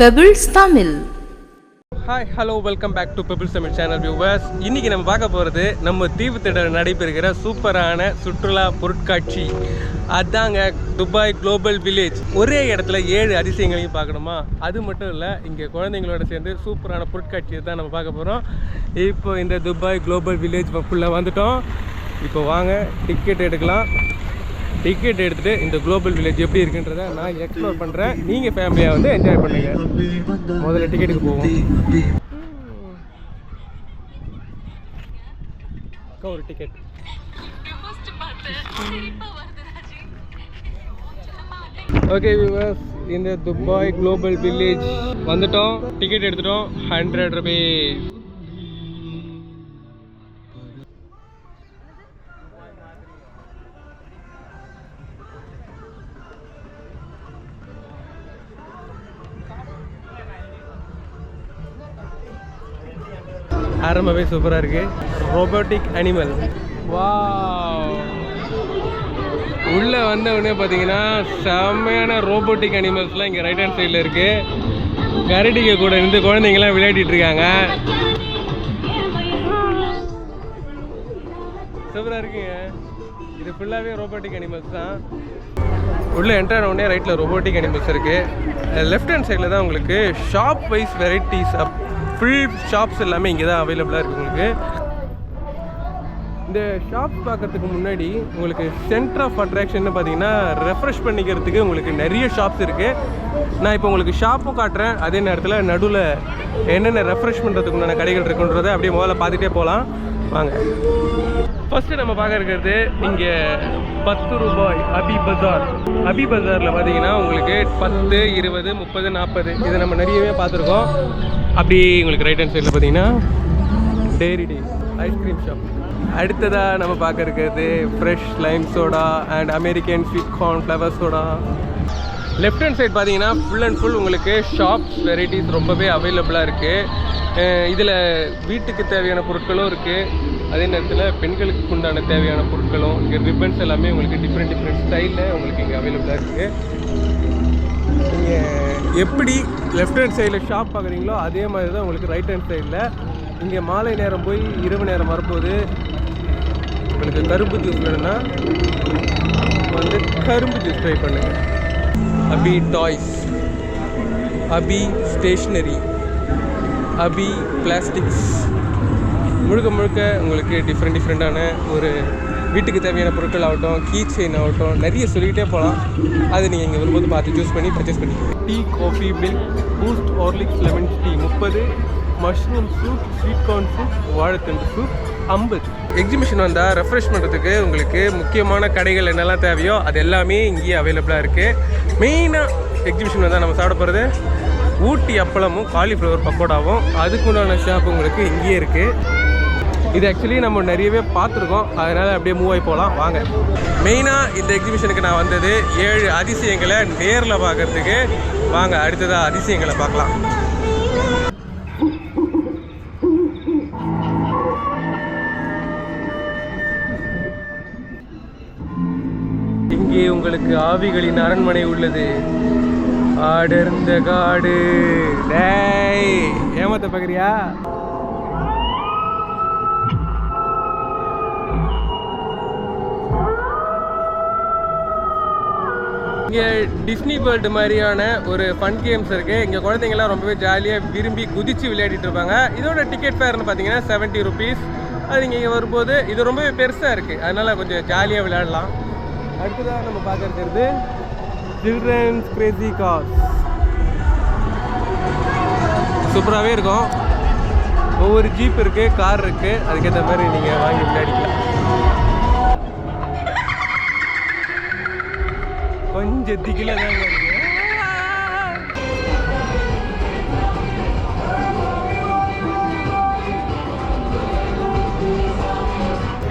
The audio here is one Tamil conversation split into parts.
Pebbles Tamil hi hello welcome back to Pebbles Tamil channel viewers இன்னைக்கு நம்ம பார்க்க போகிறது நம்ம தீவுத்திடல் நடைபெறுகிற சூப்பரான சுற்றுலா பொருட்காட்சி. அதாங்க துபாய் குளோபல் வில்லேஜ். ஒரே இடத்துல ஏழு அதிசயங்களையும் பார்க்கணுமா? அது மட்டும் இல்லை இங்கே குழந்தைங்களோட சேர்ந்து சூப்பரான பொருட்காட்சியை தான் நம்ம பார்க்க போகிறோம் இப்போ இந்த துபாய் குளோபல் வில்லேஜ் ஃபுல்லாக வந்துட்டோம். இப்போ வாங்க டிக்கெட் எடுக்கலாம். டிக்கெட் எடுத்துகிட்டு இந்த குளோபல் வில்லேஜ் எப்படி இருக்குன்றத நான் எக்ஸ்ப்ளோர் பண்ணுறேன் நீங்கள் ஃபேமிலியாக வந்து என்ஜாய் பண்ணுங்க. முதல்ல டிக்கெட்டுக்கு போவோம். ஒரு டிக்கெட் ஓகே வியூவர்ஸ் இந்த துபாய் குளோபல் வில்லேஜ் வந்துட்டோம். டிக்கெட் எடுத்துட்டோம். ஹண்ட்ரட் ருபீஸ் ஆரம்பமே சூப்பராக இருக்குது ரோபோட்டிக் அனிமல் வா உள்ளே வந்த உடனே பார்த்தீங்கன்னா செம்மையான ரோபோட்டிக் அனிமல்ஸ்லாம் இங்கே ரைட் ஹேண்ட் சைடில் இருக்குது கரடிங்க கூட இருந்து குழந்தைங்கலாம் விளையாடிட்டு இருக்காங்க. சூப்பராக இருக்குங்க. இது ஃபுல்லாகவே ரோபோட்டிக் அனிமல்ஸ் தான். உள்ளே என்டர் உடனே ரைட்டில் ரோபோட்டிக் அனிமல்ஸ் இருக்குது லெஃப்ட் ஹேண்ட் சைடில் தான் உங்களுக்கு shop wise varieties up full shops எல்லாமே இங்கே தான் அவைலபிளாக இருக்குது உங்களுக்கு. இந்த ஷாப் பார்க்கறதுக்கு முன்னாடி உங்களுக்கு சென்டர் ஆஃப் அட்ராக்ஷன் பார்த்தீங்கன்னா ரெஃப்ரெஷ் பண்ணிக்கிறதுக்கு உங்களுக்கு நிறைய ஷாப்ஸ் இருக்குது நான் இப்போ உங்களுக்கு ஷாப்பும் காட்டுறேன். அதே நேரத்தில் நடுவில் என்னென்ன ரெஃப்ரெஷ் பண்ணுறதுக்கு உண்டான கடைகள் இருக்குன்றதை அப்படியே முதல்ல பார்த்துட்டே போகலாம் வாங்க. ஃபஸ்ட்டு நம்ம பார்க்க இருக்கிறது இங்கே பத்து ரூபாய் அபி பஜார். அபி பஜாரில் பார்த்தீங்கன்னா உங்களுக்கு பத்து இருபது முப்பது நாற்பது இதை நம்ம நிறையவே பார்த்துருக்கோம். அப்படி உங்களுக்கு ரைட் ஹேண்ட் சைடில் பார்த்தீங்கன்னா டேரி டே ஐஸ்கிரீம் ஷாப் அடுத்ததாக நம்ம பார்க்க இருக்கிறது fresh lime soda and American sweet corn flower soda left hand side பார்த்தீங்கன்னா ஃபுல் அண்ட் ஃபுல் உங்களுக்கு ஷாப்ஸ் வெரைட்டிஸ் ரொம்பவே அவைலபிளாக இருக்குது இதில் வீட்டுக்கு தேவையான பொருட்களும் இருக்குது அதே நேரத்தில் பெண்களுக்கு உண்டான தேவையான பொருட்களும் இங்கே ரிப்பன்ஸ் எல்லாமே உங்களுக்கு டிஃப்ரெண்ட் டிஃப்ரெண்ட் ஸ்டைலில் உங்களுக்கு இங்கே அவைலபிளாக இருக்குது நீங்கள் எப்படி லெஃப்ட் ஹேண்ட் சைடில் ஷாப் பார்க்குறீங்களோ அதே மாதிரி தான் உங்களுக்கு ரைட் ஹேண்ட் சைடில் இங்கே மாலை நேரம் போய் இரவு நேரம் வரும்போது உங்களுக்கு கரும்பு ஜூஸ் வேணும்னா வந்து கரும்பு ஜூஸ் ட்ரை பண்ணுங்கள் அபி டாய்ஸ் அபி ஸ்டேஷ்னரி அபி பிளாஸ்டிக்ஸ் முழுக்க முழுக்க உங்களுக்கு டிஃப்ரெண்ட் டிஃப்ரெண்ட்டான ஒரு வீட்டுக்கு தேவையான பொருட்கள் ஆகட்டும் கீ செயின் ஆகட்டும் நிறைய சொல்லிக்கிட்டே போகலாம். அது நீங்கள் இங்கே வரும்போது பார்த்து சூஸ் பண்ணி பர்ச்சேஸ் பண்ணிக்கோங்க. Tea coffee milk Boost Horlicks lemon tea முப்பது mushroom soup sweet corn soup வாழைத்தண்டு சூப் ஐம்பது. எக்ஸிபிஷன் வந்தால் ரெஃப்ரெஷ் பண்ணுறதுக்கு உங்களுக்கு முக்கியமான கடைகள் என்னெல்லாம் தேவையோ அது எல்லாமே இங்கேயே அவைலபிளாக இருக்குது மெயினாக எக்ஸிபிஷன் வந்தால் நம்ம சாப்பிட போகிறது ஊட்டி அப்பளமும் காலிஃப்ளவர் பக்கோடாவும் அதுக்குண்டான ஷாப் உங்களுக்கு இங்கேயே இருக்குது இது ஆக்சுவலி நம்ம நிறையவே பார்த்துருக்கோம். அதனால் அப்படியே மூவ் ஆகி போகலாம். வாங்க. மெயினாக இந்த எக்ஸிபிஷனுக்கு நான் வந்தது. ஏழு அதிசயங்களை நேரில் பார்க்கறதுக்கு. வாங்க அடுத்ததாக அதிசயங்களை பார்க்கலாம். இங்கே உங்களுக்கு ஆவிகளின் அரண்மனை உள்ளது. ஆடர்ந்த காடு. டேய் ஏமாத்த பார்க்குறியா இங்கே டிஸ்னி வேர்ல்டு மாதிரியான ஒரு ஃபன் கேம்ஸ் இருக்குது இங்கே குழந்தைங்கலாம் ரொம்பவே ஜாலியாக விரும்பி குதிச்சு விளையாடிட்டு இருப்பாங்க. இதோட டிக்கெட் ஃபேர்னு பார்த்தீங்கன்னா செவன்ட்டி ருபீஸ் அது இங்கே வரும்போது இது ரொம்பவே பெருசாக இருக்குது அதனால் கொஞ்சம் ஜாலியாக விளையாடலாம். அடுத்ததாக நம்ம பார்க்கறது சில்ட்ரன்ஸ் கிரேசி கார்ஸ் சூப்பராகவே இருக்கும். ஒவ்வொரு ஜீப் இருக்குது கார் இருக்குது அதுக்கேற்ற மாதிரி நீங்கள் வாங்கி விளையாடிக்கலாம். கொஞ்சம் திகில தாங்க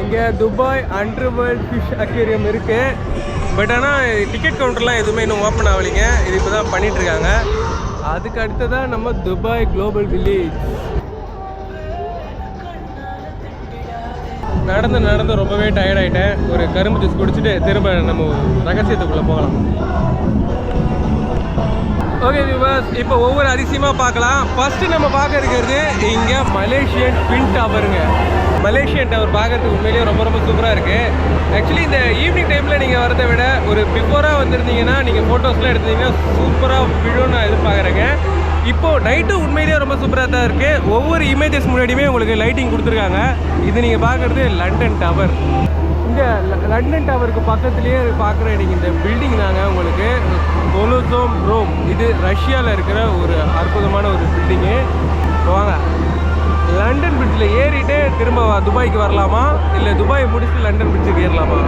இங்கே Dubai under world fish aquarium இருக்கு. பட் ஆனால் டிக்கெட் கவுண்டர்லாம் எதுவுமே இன்னும் ஓப்பன் ஆகலைங்க. இது இப்போ தான் பண்ணிட்டு இருக்காங்க. அதுக்கு அடுத்ததாக நம்ம துபாய் குளோபல் வில்லேஜ். நடந்து நடந்து ரொம்பவே டயர்டாயிட்டேன் ஒரு கரும்பு ஜூஸ் குடிச்சிட்டு திரும்ப நம்ம ரகசியத்துக்குள்ளே போகலாம். ஓகே விவாஸ் இப்போ ஒவ்வொரு அதிசயமாக பார்க்கலாம். ஃபஸ்ட்டு நம்ம பார்க்க இருக்கிறது இங்கே மலேசியன் ட்வின் டவருங்க மலேசியன் டவர் பார்க்கறதுக்கு உண்மையிலேயே ரொம்ப ரொம்ப சூப்பராக இருக்குது ஆக்சுவலி இந்த ஈவினிங் டைமில் நீங்கள் வரதை விட ஒரு பிஃபோராக வந்திருந்தீங்கன்னா நீங்கள் ஃபோட்டோஸ்லாம் எடுத்தீங்கன்னா சூப்பராக விழுன்னு நான் எதிர்பார்க்குறேங்க. இப்போ நைட்டு உண்மையிலேயே ரொம்ப சூப்பராக தான் இருக்குது ஒவ்வொரு இமேஜஸ் முன்னாடியுமே உங்களுக்கு லைட்டிங் கொடுத்துருக்காங்க. இது நீங்கள் பார்க்குறது லண்டன் டவர் இங்கே லண்டன் டவருக்கு பக்கத்துலேயே பார்க்குற நீங்கள் இந்த பில்டிங் தாங்க உங்களுக்கு. கொலோசோம் ரோம் இது ரஷ்யாவில் இருக்கிற ஒரு அற்புதமான ஒரு பில்டிங்கு வாங்க. லண்டன் பிரிட்ஜில் ஏறிட்டு திரும்ப துபாய்க்கு வரலாமா? இல்லை துபாய் முடிச்சுட்டு லண்டன் பிரிட்ஜுக்கு ஏறலாமா?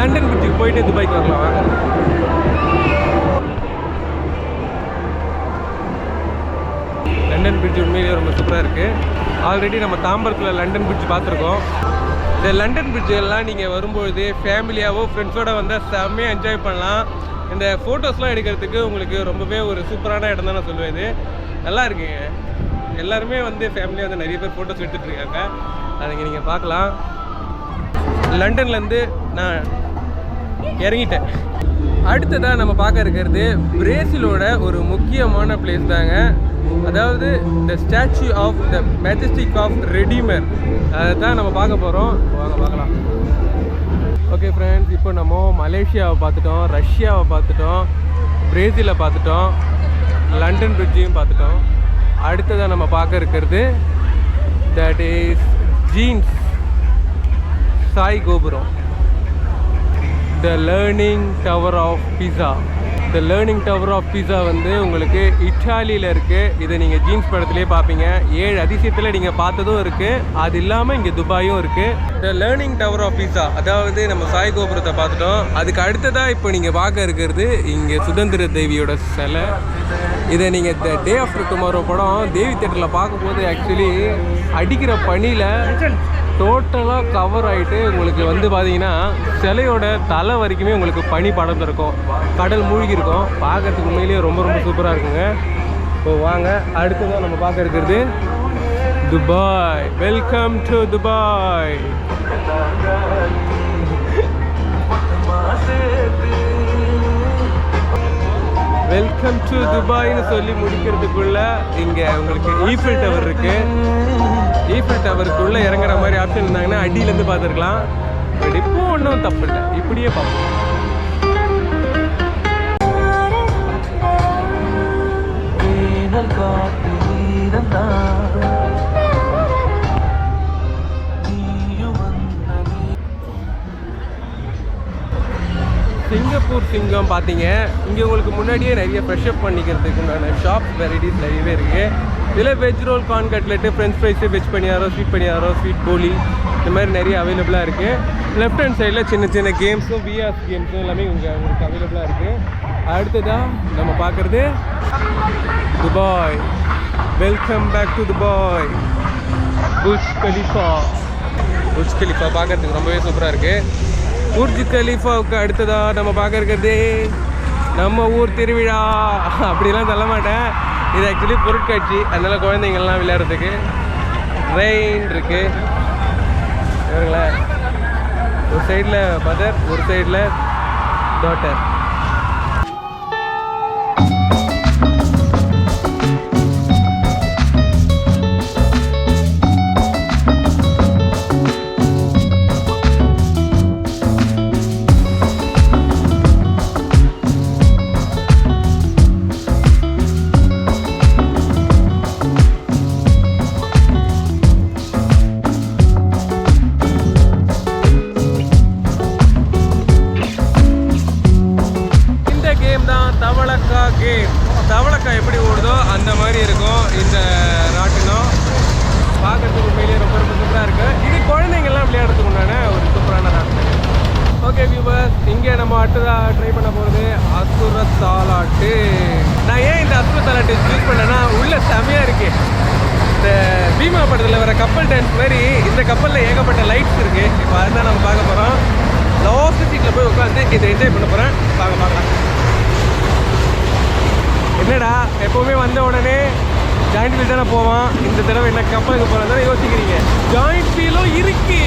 லண்டன் பிரிட்ஜுக்கு போயிட்டு துபாய்க்கு வரலாமா? லண்டன் பிரிட்ஜ் உண்மையிலேயே ரொம்ப சூப்பராக இருக்குது ஆல்ரெடி நம்ம தாம்பரத்தில் லண்டன் பிரிட்ஜ் பார்த்துருக்கோம். இந்த லண்டன் பிரிட்ஜ் எல்லாம் நீங்கள் வரும்பொழுது ஃபேமிலியாகவோ ஃப்ரெண்ட்ஸோடு வந்தால் செம்மையாக என்ஜாய் பண்ணலாம். இந்த ஃபோட்டோஸ்லாம் எடுக்கிறதுக்கு உங்களுக்கு ரொம்பவே ஒரு சூப்பரான இடம் தான் நான் சொல்லுவேன் இது. நல்லா இருக்குங்க. எல்லாருமே வந்து ஃபேமிலியாக வந்து நிறைய பேர் ஃபோட்டோஸ் எடுத்துகிட்ருக்காங்க இருக்காங்க நீங்கள் பார்க்கலாம். லண்டன்லேருந்து நான் இறங்கிட்டேன். அடுத்ததாக நம்ம பார்க்க இருக்கிறது பிரேசிலோட ஒரு முக்கியமான பிளேஸ் தாங்க. அதாவது the statue of the majestic of redeemer அதை தான் நம்ம பார்க்க போகிறோம் வாங்க பார்க்கலாம். ஓகே ஃப்ரெண்ட்ஸ் இப்போ நம்ம மலேசியாவை பார்த்துட்டோம் ரஷ்யாவை பார்த்துட்டோம் பிரேசிலை பார்த்துட்டோம் லண்டன் பிரிட்ஜையும் பார்த்துட்டோம். அடுத்ததாக நம்ம பார்க்க இருக்கிறது தட் இஸ் ஜீன்ஸ் சாய் கோபுரம். The leaning tower of Pisa the leaning tower of Pisa வந்து உங்களுக்கு இட்டாலியில் இருக்குது இதை நீங்கள் ஜீன்ஸ் படத்துலேயே பார்ப்பீங்க. ஏழு அதிசயத்தில் நீங்கள் பார்த்ததும் இருக்குது அது இல்லாமல் இங்கே துபாயும் இருக்குது the leaning tower of Pisa அதாவது நம்ம சாய் கோபுரத்தை பார்த்துட்டோம். அதுக்கு அடுத்ததாக இப்போ நீங்கள் பார்க்க இருக்கிறது இங்கே சுதந்திர தேவியோட சிலை. இதை நீங்கள் த டே ஆஃப்டர் டுமாரோ படம் தேவி தேட்டரில் பார்க்கும்போது ஆக்சுவலி அடிக்கிற பணியில் டோட்டலாக கவர் ஆகிட்டு உங்களுக்கு வந்து பார்த்தீங்கன்னா சிலையோட தலை வரைக்குமே உங்களுக்கு பனி படம் கடல் மூழ்கி இருக்கும். பார்க்கறதுக்கு உண்மையிலேயே ரொம்ப ரொம்ப சூப்பராக இருக்குங்க. இப்போ வாங்க அடுத்ததான் நம்ம பார்க்க இருக்கிறது Dubai. Welcome to Dubai welcome to துபாய்னு சொல்லி முடிக்கிறதுக்குள்ள இங்கே உங்களுக்கு ஈஃபில் டவர் இருக்கு. ஈஃபில் டவருக்குள்ள இறங்குற மாதிரி ஆப்ஷன் இருந்தாங்கன்னா அடியிலேருந்து பார்த்துருக்கலாம். பட் இப்போ ஒன்றும் தப்பு இல்லை. இப்படியே பார்ப்போம். காப்பீரம் தான் சிங்கப்பூர் சிங்கம் பார்த்தீங்க. இங்கே உங்களுக்கு முன்னாடியே நிறைய ஃப்ரெஷ்அப் பண்ணிக்கிறதுக்கு உண்டான ஷாப் வெரைட்டிஸ் நிறையவே இருக்குது இதில் veg roll corn cutlet French fries veg paniyaram sweet paniyaram sweet poli இந்த மாதிரி நிறைய அவைலபிளாக இருக்குது லெஃப்ட் ஹேண்ட் சைடில் சின்ன சின்ன கேம்ஸும் விஆர்ஸ் கேம்ஸும் எல்லாமே இங்கே உங்களுக்கு அவைலபிளாக இருக்குது அடுத்ததாக நம்ம பார்க்குறது Dubai welcome back to Dubai Burj Khalifa Burj Khalifa பார்க்கறதுக்கு ரொம்பவே சூப்பராக இருக்குது புர்ஜ் கலீஃபாவுக்கு அடுத்ததாக நம்ம பார்க்க இருக்கிறது நம்ம ஊர் திருவிழா. அப்படிலாம் சொல்ல மாட்டேன். இது ஆக்சுவலி பொருட்காட்சி. அதனால் குழந்தைங்கள்லாம் விளையாடுறதுக்கு ரெயின் இருக்கு. இவங்களேன் ஒரு சைடில் மதர் ஒரு சைடில் டாட்டர் இங்கே நம்ம அடுத்ததாக ட்ரை பண்ண போகிறது அசுர தாலாட்டு. நான் ஏன் இந்த அசுர தாலாட்டு யூஸ் பண்ணேன்னா உள்ள செமையாக இருக்கு. இந்த பீமா படத்தில் வர கப்பல் டான்ஸ் மாதிரி இந்த கப்பலில் ஏகப்பட்ட லைட்ஸ் இருக்கு. இப்போ அதுதான் நம்ம பார்க்க போகிறோம் லாஸ்ட் சீட்டில் போய் உட்காந்து இதை என்ஜாய் பண்ண போகிறேன் பார்க்க பார்க்கலாம். என்னடா எப்போவுமே வந்த உடனே ஜாயிண்ட் வீல் தானே போவான். இந்த தடவை என்ன கப்பலுக்கு போகிறது யோசிக்கிறீங்க. ஜாயிண்ட் வீலும் இருக்கு.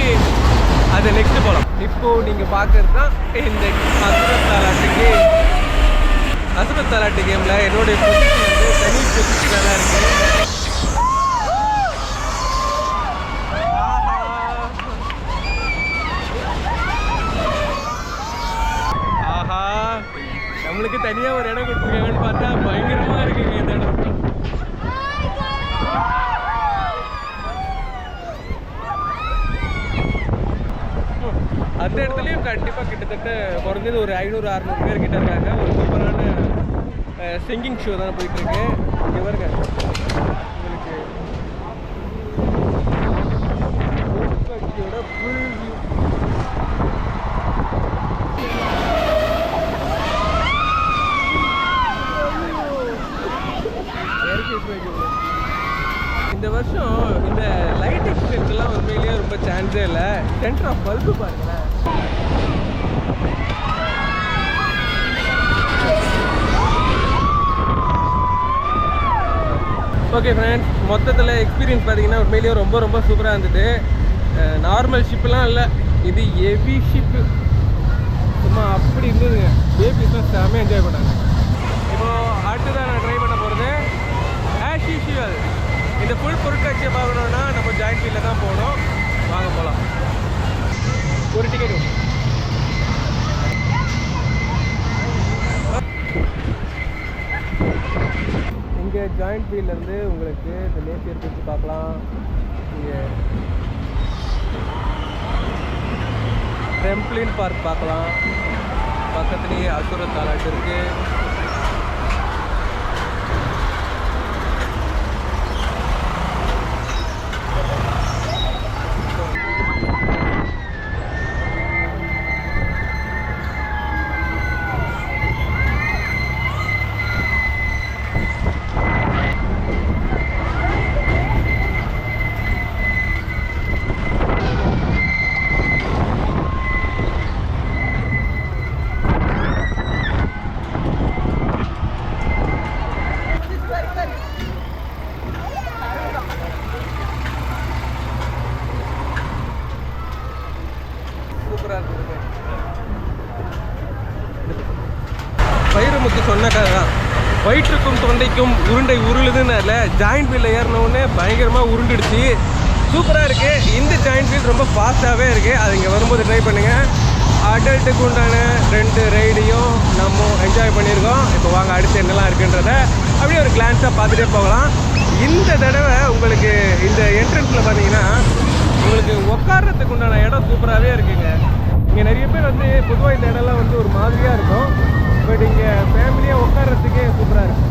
அது நெக்ஸ்ட் போகலாம் இப்போ நீங்கள் பார்க்கறது தான் இந்த அசுர தாலாட்டு கேம் அசுரத் தலாட்டு கேமில் என்னுடைய பொசிஷன் வந்து தனி பொசிஷனாக தான் இருக்குது ஆஹா. நம்மளுக்கு தனியாக ஒரு இடம் கொடுத்துருக்காங்கன்னு பார்த்தா பயங்கரமாக இருக்குங்க இந்த இடம். Oh அந்த இடத்துலையும் கண்டிப்பாக கிட்டத்தட்ட குறைஞ்சது ஒரு ஐநூறு அறநூறு பேர் கிட்ட இருக்காங்க. ஒரு சூப்பரான சிங்கிங் ஷோ தான் போயிட்டு இருக்கு இங்கே பாருங்க. உங்களுக்கு இந்த வருஷம் இந்த லைட் எக்ஸ்பென்ஸ்லாம் வந்து ரொம்ப சான்ஸே இல்லை. சென்டர் ஆஃப் பல்பு பாருங்களேன். ஓகே ஃப்ரெண்ட்ஸ் மொத்தத்தில் எக்ஸ்பீரியன்ஸ் பார்த்தீங்கன்னா உண்மையிலேயே ரொம்ப ரொம்ப சூப்பராக இருந்தது. நார்மல் ஷிப்லாம் இல்லை. இது ஹெவி ஷிப்பு சும்மா அப்படி இருந்ததுங்க. பேபிஸ்லாம் செம்மையாக என்ஜாய் பண்ணாங்க. இப்போது அடுத்ததாக நான் ட்ரை பண்ண போகிறது ஆஸ் யூஷுவல் இந்த ஃபுல் பொருட்காட்சியை பார்க்கணுன்னா நம்ம ஜாயின்ட் வீலில் தான் போகணும் வாங்க போகலாம் ஒரு டிக்கெட் இங்கே உங்களுக்கு இந்த நேப்பியர் பிரிச்சு பார்க்கலாம். இங்கே. ட்ரெம்ப்ளின் பார்க் பார்க்கலாம். பக்கத்துலேயே அசுர தாலாட்டு இருக்குது சூப்பராக இருக்குது வைரமுத்து சொன்ன கதை தான் வயிற்றுக்கும் தொண்டைக்கும் உருண்டை உருளுதுனால ஜாயிண்ட் வீலில் ஏறினவுடனே பயங்கரமாக உருண்டுடுச்சு. சூப்பராக இருக்குது இந்த ஜாயிண்ட் வீல் ரொம்ப ஃபாஸ்ட்டாகவே இருக்குது அது இங்கே வரும்போது ட்ரை பண்ணுங்கள் அடல்ட்டுக்கு உண்டான ரெண்டு ரைடையும் நம்ம என்ஜாய் பண்ணியிருக்கோம். இப்போ வாங்க அடுத்து என்னெல்லாம் இருக்குன்றத அப்படியே ஒரு கிளான்ஸாக பார்த்துட்டே போகலாம். இந்த தடவை உங்களுக்கு இந்த என்ட்ரன்ஸில் பார்த்தீங்கன்னா உங்களுக்கு உட்கார்றதுக்கு உண்டான இடம் சூப்பராகவே இருக்குங்க. இங்கே நிறைய பேர் வந்து பொதுவாக இந்த இடம்லாம் வந்து ஒரு மாதிரியாக இருக்கும். பட் இங்கே ஃபேமிலியாக உட்கார்றதுக்கே சூப்பராக இருக்கு.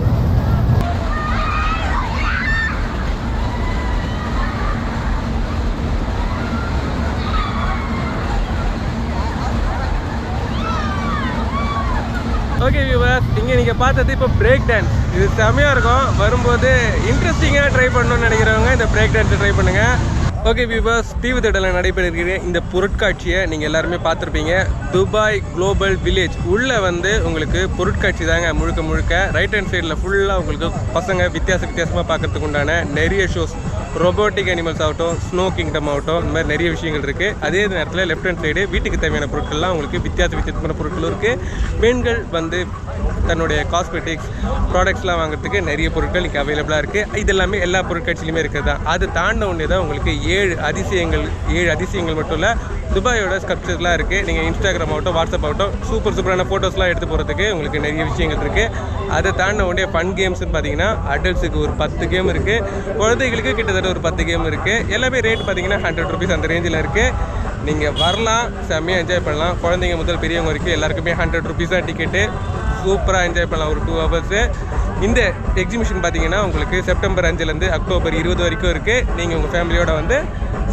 ஓகே வியூவர்ஸ் இங்கே நீங்கள் பார்த்தது இப்போ பிரேக் டான்ஸ் இது செமையாக இருக்கும். வரும்போது இன்ட்ரெஸ்டிங்காக ட்ரை பண்ணணும்னு நினைக்கிறவங்க இந்த பிரேக் டான்ஸை ட்ரை பண்ணுங்கள் ஓகே வியூவர்ஸ் தீவுத்திடலில் நடைபெறுகிற இந்த பொருட்காட்சியை நீங்கள் எல்லாருமே பார்த்துருப்பீங்க. துபாய் குளோபல் வில்லேஜ் உள்ளே வந்து உங்களுக்கு பொருட்காட்சி தாங்க முழுக்க முழுக்க. ரைட் ஹேண்ட் சைடில் ஃபுல்லாக உங்களுக்கு பசங்க வித்தியாச வித்தியாசமாக பார்க்கறதுக்கு உண்டான நிறைய ஷோஸ் ரொபோட்டிக் அனிமல்ஸ் ஆகட்டும் ஸ்னோ கிங்டம் ஆகட்டும் இந்த மாதிரி நிறைய விஷயங்கள் இருக்குது அதே நேரத்தில் லெஃப்ட் ஹேண்ட் சைடு வீட்டுக்கு தேவையான பொருட்கள்லாம் உங்களுக்கு வித்தியாச வித்தியாசமான பொருட்களும் இருக்குது பெண்கள் வந்து தன்னுடைய காஸ்மெட்டிக்ஸ் ப்ராடக்ட்ஸ்லாம் வாங்குறதுக்கு நிறைய பொருட்கள் இங்கே அவைலபிளாக இருக்குது இது எல்லாமே எல்லா பொருட்காட்சியிலுமே இருக்குது தான் அது தாண்ட ஒன்றே தான் உங்களுக்கு ஏழு அதிசயங்கள் ஏழு அதிசயங்கள் மட்டும் இல்லை துபாயோட ஸ்கல்ப்சர்லாம் இருக்குது நீங்கள் இன்ஸ்டாகிராம் ஆகட்டும் வாட்ஸ்அப் ஆகட்டும் சூப்பர் சூப்பரான ஃபோட்டோஸ்லாம் எடுத்து போகிறதுக்கு உங்களுக்கு நிறைய விஷயங்கள் இருக்குது அதை தாண்ட உடனே ஃபன் கேம்ஸ்னு பார்த்தீங்கன்னா அடல்ட்ஸுக்கு ஒரு பத்து கேம் இருக்குது குழந்தைகளுக்கு கிட்டத்தட்ட ஒரு பத்து கேம் இருக்குது எல்லாமே ரேட் பார்த்தீங்கன்னா ஹண்ட்ரட் ருபீஸ் அந்த ரேஞ்சில் இருக்குது நீங்கள் வரலாம் செம்மையாக என்ஜாய் பண்ணலாம். குழந்தைங்க முதல் பெரியவங்க வரைக்கும் எல்லாருக்குமே ஹண்ட்ரட் ருபீஸ் தான் டிக்கெட்டு சூப்பராக என்ஜாய் பண்ணலாம் ஒரு டூ ஹவர்ஸு இந்த எக்ஸிபிஷன் பார்த்தீங்கன்னா உங்களுக்கு செப்டம்பர் அஞ்சுலேருந்து அக்டோபர் இருபது வரைக்கும் இருக்குது நீங்கள் உங்கள் ஃபேமிலியோட வந்து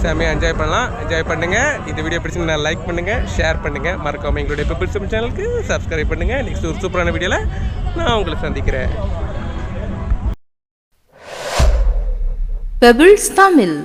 செம்மையாக என்ஜாய் பண்ணலாம். என்ஜாய் பண்ணுங்கள் இந்த வீடியோ பிடிச்சிருந்தா லைக் பண்ணுங்கள் ஷேர் பண்ணுங்கள் மறக்காமல் எங்களுடைய பிபிள்ஸ் சேனலுக்கு சப்ஸ்கிரைப் பண்ணுங்கள் நெக்ஸ்ட் ஒரு சூப்பரான வீடியோவில் நான் உங்களை சந்திக்கிறேன். பெபிள்ஸ் தமிழ்